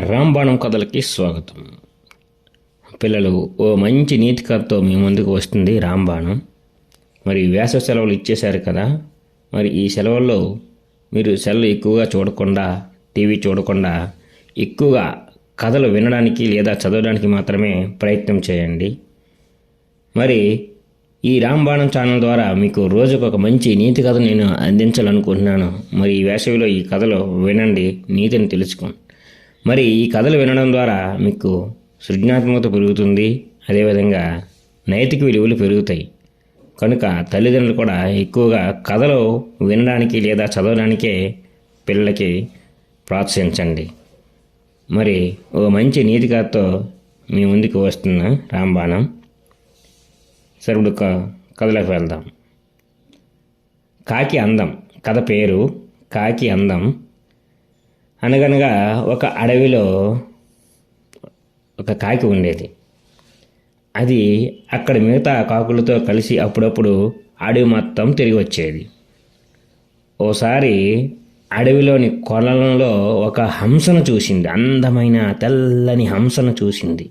రాంబాణం కథలకి స్వాగతం. పిల్లలు ఓ మంచి నీతి కథతో మీ ముందుకు వస్తుంది రాంబాణం. మరి వేసవి సెలవులు ఇచ్చేశారు కదా. మరి ఈ సెలవుల్లో మీరు సెలవు ఎక్కువగా చూడకుండా టీవీ చూడకుండా ఎక్కువగా కథలు వినడానికి లేదా చదవడానికి మాత్రమే ప్రయత్నం చేయండి. మరి ఈ రాంబాణం ఛానల్ ద్వారా మీకు రోజుకు ఒక మంచి నీతి కథ నేను అందించాలనుకుంటున్నాను. మరి ఈ వేసవిలో ఈ కథలు వినండి నీతిని తెలుసుకోండి మరి ఈ కథలు వినడం ద్వారా మీకు సృజనాత్మకత పెరుగుతుంది అదేవిధంగా నైతిక విలువలు పెరుగుతాయి. కనుక తల్లిదండ్రులు కూడా ఎక్కువగా కథలు వినడానికి లేదా చదవడానికే పిల్లలకి ప్రోత్సహించండి. మరి ఓ మంచి నీతి కథతో మీ ముందుకు వస్తున్న రాంబాణం. సరుడు కథలకు కథలోకి వెళ్దాం. కాకి అందం కథ పేరు కాకి అందం. అనగనగా ఒక అడవిలో ఒక కాకి ఉండేది. అది అక్కడ మిగతా కాకులతో కలిసి అప్పుడప్పుడు అడవి మొత్తం తిరిగి వచ్చేది. ఓసారి అడవిలోని కొలలలో ఒక హంసను చూసింది. అందమైన తెల్లని హంసను చూసింది.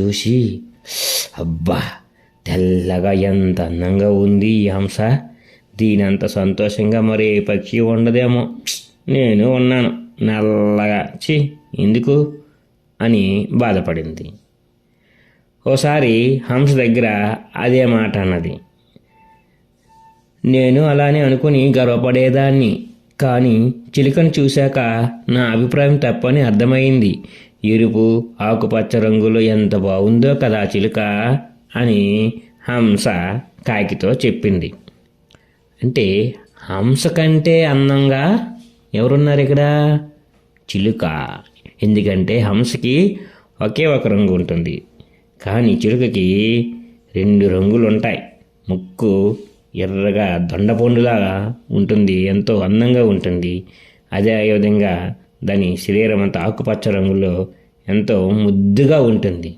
చూసి అబ్బా తెల్లగా ఎంత అందంగా ఉంది ఈ హంస. దీనంత సంతోషంగా మరి పక్షి ఉండదేమో. నేను ఉన్నాను. నల్లగా చి ఎందుకు? అని బాధపడింది. ఓసారి హంస దగ్గర అదే మాట అన్నది. నేను అలానే అనుకుని గర్వపడేదాన్ని కానీ చిలుకను చూశాక నా అభిప్రాయం తప్పని అర్థమైంది. ఎరుపు ఆకుపచ్చ రంగులో ఎంత బాగుందో కదా చిలుక అని హంస కాకితో చెప్పింది. అంటే హంస కంటే అందంగా ఎవరున్నారు ఇక్కడ? చిలుక. ఎందుకంటే హంసకి ఒకే ఒక రంగు ఉంటుంది. కానీ చిలుకకి రెండు రంగులు ఉంటాయి ముక్కు ఎర్రగా దొండపండులాగా ఉంటుంది. ఎంతో అందంగా ఉంటుంది. అదే విధంగా దాని శరీరం అంతా ఆకుపచ్చ రంగులో ఎంతో ముద్దుగా ఉంటుంది.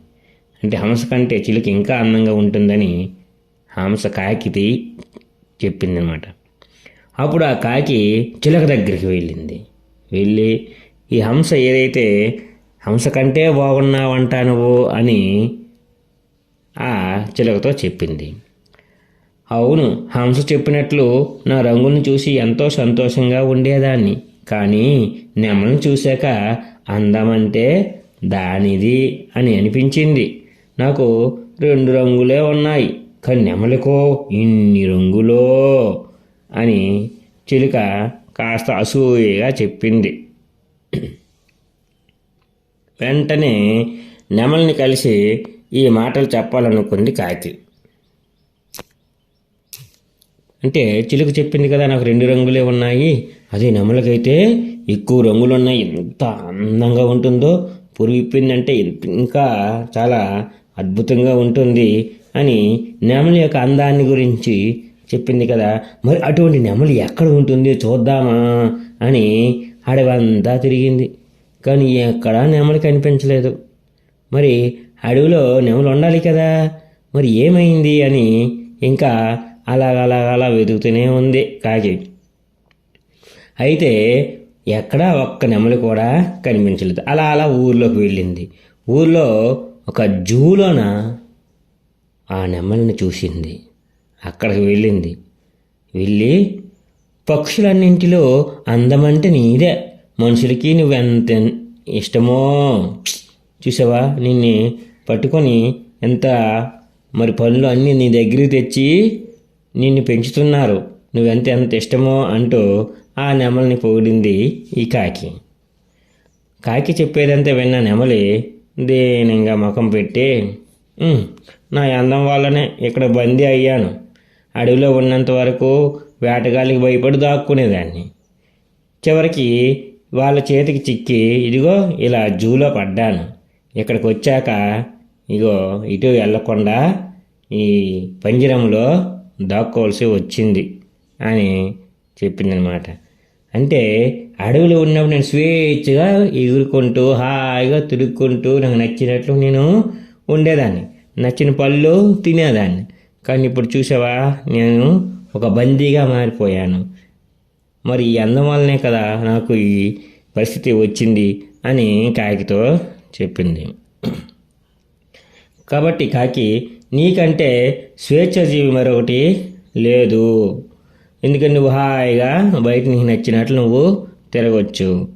అంటే హంస కంటే చిలుక ఇంకా అందంగా ఉంటుందని హంస కాకిది చెప్పిందనమాట. అప్పుడు ఆ కాకి చిలక దగ్గరికి వెళ్ళింది. వెళ్ళి ఈ హంస ఏదైతే హంస కంటే బాగున్నావంటా నువ్వు అని ఆ చిలకతో చెప్పింది. అవును హంస చెప్పినట్లు నా రంగును చూసి ఎంతో సంతోషంగా ఉండేదాన్ని. కానీ నెమలను చూశాక అందమంటే దానిది అని అనిపించింది. నాకు రెండు రంగులే ఉన్నాయి కానీ నెమలికో ఇన్ని రంగులో అని చిలుక కాస్త అసూయగా చెప్పింది. వెంటనే నెమలిని కలిసి ఈ మాటలు చెప్పాలనుకుంది కాకి అంటే చిలుక చెప్పింది కదా నాకు రెండు రంగులే ఉన్నాయి. అదే నెమలకైతే ఎక్కువ రంగులు ఉన్నాయి ఎంత అందంగా ఉంటుందో పురుగుప్పిందంటే ఇంకా చాలా అద్భుతంగా ఉంటుంది అని నెమలి యొక్క అందాన్ని గురించి చెప్పింది కదా. మరి అటువంటి నెమలి ఎక్కడ ఉంటుంది చూద్దామా అని అడవంతా తిరిగింది. కానీ ఎక్కడా నెమలి కనిపించలేదు. మరి అడవిలో నెమలు ఉండాలి కదా? మరి ఏమైంది అని ఇంకా అలాగ అలాగ అలా వెతుకుతూనే ఉంది కాకి. అయితే ఎక్కడా ఒక్క నెమలి కూడా కనిపించలేదు. అలా అలా ఊర్లోకి వెళ్ళింది. ఊర్లో ఒక జూలోన ఆ నెమలిని చూసింది. అక్కడికి వెళ్ళింది. వెళ్ళి పక్షులన్నింటిలో అందమంటే నీదే. మనుషులకి నువ్వెంత ఇష్టమో చూసావా? నిన్ను పట్టుకొని ఎంత మరి పనులు అన్నీ నీ దగ్గరికి తెచ్చి నిన్ను పెంచుతున్నారు. నువ్వెంత ఎంత ఇష్టమో అంటూ ఆ నెమలిని పొగిడింది ఈ కాకి. కాకి చెప్పేదంతా విన్న నెమలి దీనంగా ముఖం పెట్టి నా అందం వల్లనే ఇక్కడ బందీ అయ్యాను. అడవిలో ఉన్నంత వరకు వేటగాళ్ళకి భయపడి దాక్కునేదాన్ని. చివరికి వాళ్ళ చేతికి చిక్కి ఇదిగో ఇలా జూలో పడ్డాను. ఇక్కడికి వచ్చాక ఇగో ఇటు వెళ్ళకుండా ఈ పంజరంలో దాక్కోవాల్సి వచ్చింది అని చెప్పిందనమాట. అంటే అడవిలో ఉన్నప్పుడు నేను స్వేచ్ఛగా ఎగురుకుంటూ హాయిగా తిరుక్కుంటూ నాకు నచ్చినట్లు నేను ఉండేదాన్ని. నచ్చిన పళ్ళు తినేదాన్ని. కానీ ఇప్పుడు చూసావా నేను ఒక బందీగా మారిపోయాను. మరి ఈ అందం వల్లనే కదా నాకు ఈ పరిస్థితి వచ్చింది అని కాకితో చెప్పింది. కాబట్టి కాకి నీకంటే స్వేచ్ఛాజీవి మరొకటి లేదు. ఎందుకంటే నువ్వు హాయిగా బయట నీకు నచ్చినట్లు నువ్వు తిరగవచ్చు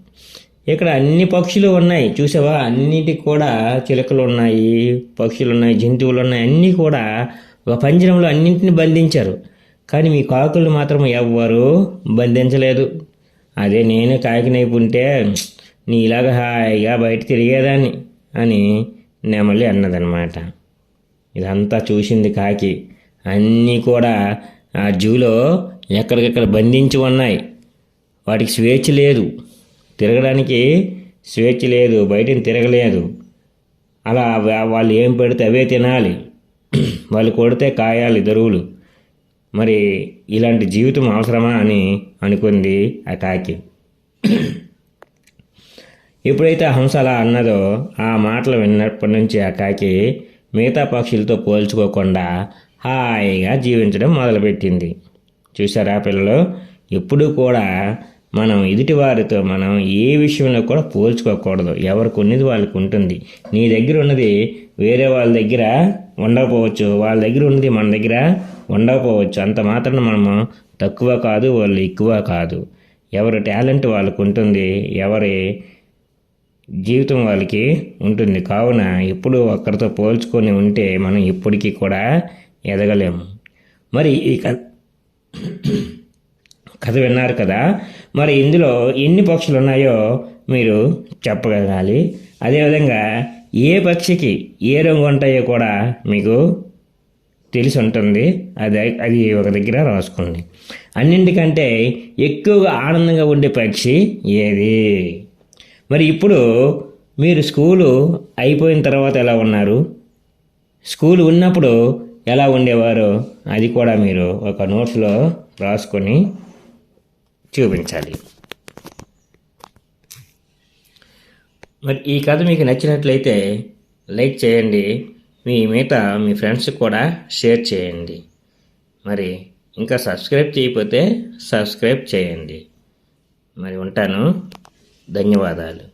ఇక్కడ అన్ని పక్షులు ఉన్నాయి. చూసావా? అన్నిటికి కూడా చిలకలు ఉన్నాయి పక్షులు ఉన్నాయి జంతువులు ఉన్నాయి. అన్నీ కూడా ఒక పంజరంలో అన్నింటిని బంధించారు. కానీ మీ కాకులు మాత్రం ఎవ్వరూ బంధించలేదు. అదే నేను కాకినైపుంటే నీలాగా హాయిగా బయట తిరిగేదాన్ని అని నెమలి అన్నదన్నమాట ఇదంతా చూసింది కాకి. అన్నీ కూడా ఆ జూలో ఎక్కడికెక్కడ బంధించి ఉన్నాయి. వాటికి స్వేచ్ఛ లేదు. తిరగడానికి స్వేచ్ఛ లేదు. బయటని తిరగలేదు. అలా వాళ్ళు ఏం పెడితే అవే తినాలి. వాళ్ళు కొడితే కాయాలి దరువులు మరి ఇలాంటి జీవితం అవసరమా అని అనుకుంది ఆ కాకి. ఎప్పుడైతే హంస అలా అన్నదో ఆ మాటలు విన్నప్పటి నుంచి ఆ కాకి మిగతా పక్షులతో పోల్చుకోకుండా హాయిగా జీవించడం మొదలుపెట్టింది. చూసారా పిల్లలు? ఎప్పుడూ కూడా మనం ఎదుటి వారితో మనం ఏ విషయంలో కూడా పోల్చుకోకూడదు. ఎవరికి ఉన్నది వాళ్ళకి ఉంటుంది. నీ దగ్గర ఉన్నది వేరే వాళ్ళ దగ్గర ఉండకపోవచ్చు. వాళ్ళ దగ్గర ఉన్నది మన దగ్గర ఉండకపోవచ్చు. అంత మాత్రం మనము తక్కువ కాదు వాళ్ళు ఎక్కువ కాదు. ఎవరి టాలెంట్ వాళ్ళకు ఉంటుంది. ఎవరి జీవితం వాళ్ళకి ఉంటుంది. కావున ఎప్పుడు ఒక్కరితో పోల్చుకొని ఉంటే మనం ఎప్పటికీ కూడా ఎదగలేము. మరి ఈ కథ విన్నారు కదా. మరి ఇందులో ఎన్ని పక్షులు ఉన్నాయో మీరు చెప్పగలగాలి. అదేవిధంగా ఏ పక్షికి ఏ రంగు ఉంటాయో కూడా మీకు తెలిసి ఉంటుంది. అది అది ఒక దగ్గర రాసుకోండి. అన్నింటికంటే ఎక్కువగా ఆనందంగా ఉండే పక్షి ఏది? మరి ఇప్పుడు మీరు స్కూలు అయిపోయిన తర్వాత ఎలా ఉన్నారు? స్కూల్ ఉన్నప్పుడు ఎలా ఉండేవారో? అది కూడా మీరు ఒక నోట్స్లో రాసుకొని చూపించాలి. మరి ఈ కథ మీకు నచ్చినట్లయితే లైక్ చేయండి. మీ మిగతా మీ ఫ్రెండ్స్కి కూడా షేర్ చేయండి. మరి ఇంకా సబ్స్క్రైబ్ చేయకపోతే సబ్స్క్రైబ్ చేయండి. మరి ఉంటాను. ధన్యవాదాలు.